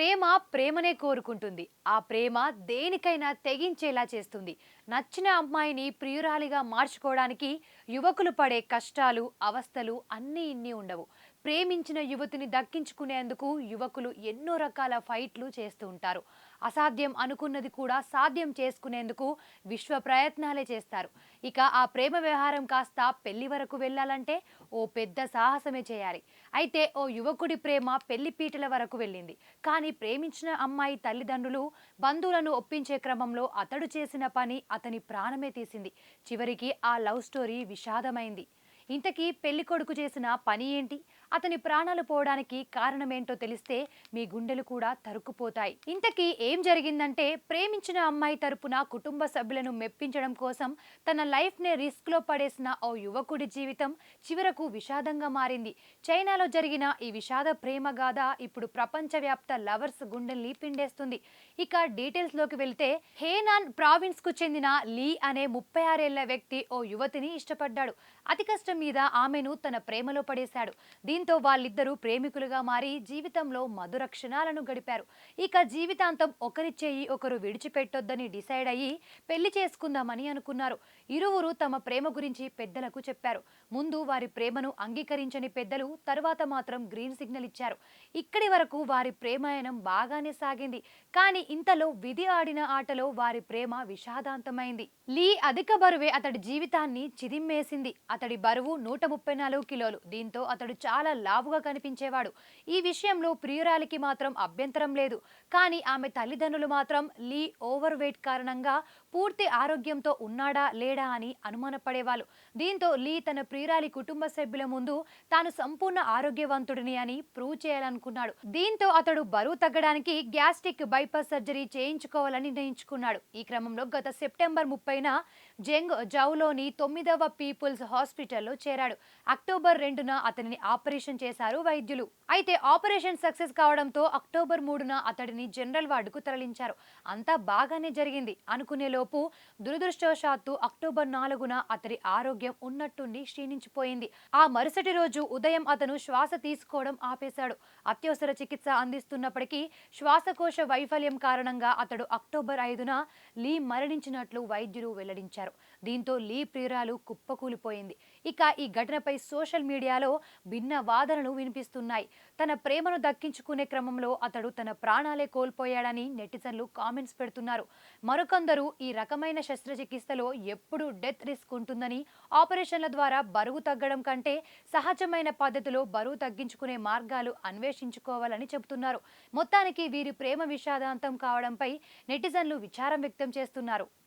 ప్రేమ ప్రేమనే కోరుకుంటుంది. ఆ ప్రేమ దేనికైనా తెగించేలా చేస్తుంది. నచ్చిన అమ్మాయిని ప్రియురాలిగా మార్చుకోవడానికి యువకులు పడే కష్టాలు అవస్థలు అన్నీ ఇన్ని ఉండవు. ప్రేమించిన యువతిని దక్కించుకునేందుకు యువకులు ఎన్నో రకాల ఫైట్లు చేస్తూ ఉంటారు. అసాధ్యం అనుకున్నది కూడా సాధ్యం చేసుకునేందుకు విశ్వ ప్రయత్నాలే చేస్తారు. ఇక ఆ ప్రేమ వ్యవహారం కాస్త పెళ్ళి వరకు వెళ్ళాలంటే ఓ పెద్ద సాహసమే చేయాలి. అయితే ఓ యువకుడి ప్రేమ పెళ్ళి పీటల వరకు వెళ్ళింది. కానీ ప్రేమించిన అమ్మాయి తల్లిదండ్రులు బంధువులను ఒప్పించే క్రమంలో అతడు చేసిన పని అతని ప్రాణమే తీసింది. చివరికి ఆ లవ్ స్టోరీ విషాదమైంది. ఇంతకీ పెళ్ళి కొడుకు చేసిన పని ఏంటి? అతని ప్రాణాలు పోవడానికి కారణమేంటో తెలిస్తే మీ గుండెలు కూడా తరుక్కుపోతాయి. ఇంతకీ ఏం జరిగిందంటే ప్రేమించిన అమ్మాయి తరపున కుటుంబ సభ్యులను మెప్పించడం కోసం తన లైఫ్నే రిస్క్లో పడేసిన ఓ యువకుడి జీవితం చివరకు విషాదంగా మారింది. చైనాలో జరిగిన ఈ విషాద ప్రేమ గాథ ఇప్పుడు ప్రపంచవ్యాప్త లవర్స్ గుండెల్ని పిండేస్తుంది. ఇక డీటెయిల్స్లోకి వెళితే వెళ్తే హేనాన్ ప్రావిన్స్కు చెందిన లీ అనే ముప్పై ఆరేళ్ళ వ్యక్తి ఓ యువతిని ఇష్టపడ్డాడు. అతి కష్టం మీద ఆమెను తన ప్రేమలో పడేశాడు. దీంతో వాళ్ళిద్దరూ ప్రేమికులుగా మారి జీవితంలో మధుర క్షణాలను గడిపారు. ఇక జీవితాంతం ఒకరి చేయి ఒకరు విడిచిపెట్టొద్దని డిసైడ్ అయ్యి పెళ్ళి చేసుకుందామని అనుకున్నారు. ఇరువురు తమ ప్రేమ గురించి పెద్దలకు చెప్పారు. ముందు వారి ప్రేమను అంగీకరించని పెద్దలు తర్వాత మాత్రం గ్రీన్ సిగ్నల్ ఇచ్చారు. ఇక్కడి వరకు వారి ప్రేమాయణం బాగానే సాగింది. కానీ ఇంతలో విధి ఆడిన ఆటలో వారి ప్రేమ విషాదాంతమైంది. లీ అధిక బరువే అతడి జీవితాన్ని చిదిమ్మేసింది. అతడి బరువు నూట ముప్పై నాలుగు కిలోలు. దీంతో అతడు చాలా లావుగా కనిపించేవాడు. ఈ విషయంలో ప్రియురాలికి మాత్రం అభ్యంతరం లేదు. కానీ ఆమె తల్లిదండ్రులు మాత్రం లీ ఓవర్ వెయిట్ కారణంగా పూర్తి ఆరోగ్యంతో ఉన్నాడా లేడా అని అనుమానపడేవాళ్ళు. దీంతో లీ తన ప్రియురాలి కుటుంబ సభ్యుల ముందు తాను సంపూర్ణ ఆరోగ్యవంతుడిని అని ప్రూవ్ చేయాలనుకున్నాడు. దీంతో అతడు బరువు తగ్గడానికి గ్యాస్ట్రిక్ బైపాస్ సర్జరీ చేయించుకోవాలని నిర్ణయించుకున్నాడు. ఈ క్రమంలో గత సెప్టెంబర్ ముప్పైన జంగ్ జౌలోని తొమ్మిదవ పీపుల్స్ హాస్పిటల్లో చేరాడు. అక్టోబర్ రెండున అతనిని ఆపరేషన్ చేశారు వైద్యులు. అయితే ఆపరేషన్ సక్సెస్ కావడంతో అక్టోబర్ మూడున అతడిని జనరల్ వార్డుకు తరలించారు. అంతా బాగానే జరిగింది అనుకునే లోపు దురదృష్టవశాత్తు అక్టోబర్ నాలుగున అతడి ఆరోగ్యం ఉన్నట్టుండి క్షీణించిపోయింది. ఆ మరుసటి రోజు ఉదయం అతను శ్వాస తీసుకోవడం ఆపేశాడు. అత్యవసర చికిత్స అందిస్తున్నప్పటికీ శ్వాసకోశ వైఫల్యం కారణంగా అతడు అక్టోబర్ ఐదున లీ మరణించినట్లు వైద్యులు వెల్లడించారు. దీంతో లీ ప్రియురాలు కుప్పకూలిపోయింది. ఇక ఈ ఘటనపై సోషల్ మీడియాలో భిన్న వాదనలు వినిపిస్తున్నాయి. తన ప్రేమను దక్కించుకునే క్రమంలో అతడు తన ప్రాణాలే కోల్పోయాడని నెటిజన్లు కామెంట్స్ పెడుతున్నారు. మరికొందరు ఈ రకమైన శస్త్రచికిత్సలో ఎప్పుడూ డెత్ రిస్క్ ఉంటుందని ఆపరేషన్ల ద్వారా బరువు తగ్గడం కంటే సహజమైన పద్ధతిలో బరువు తగ్గించుకునే మార్గాలు అన్వేషించుకోవాలని చెబుతున్నారు. మొత్తానికి వీరి ప్రేమ విషాదాంతం కావడంపై నెటిజన్లు విచారం వ్యక్తం చేస్తున్నారు.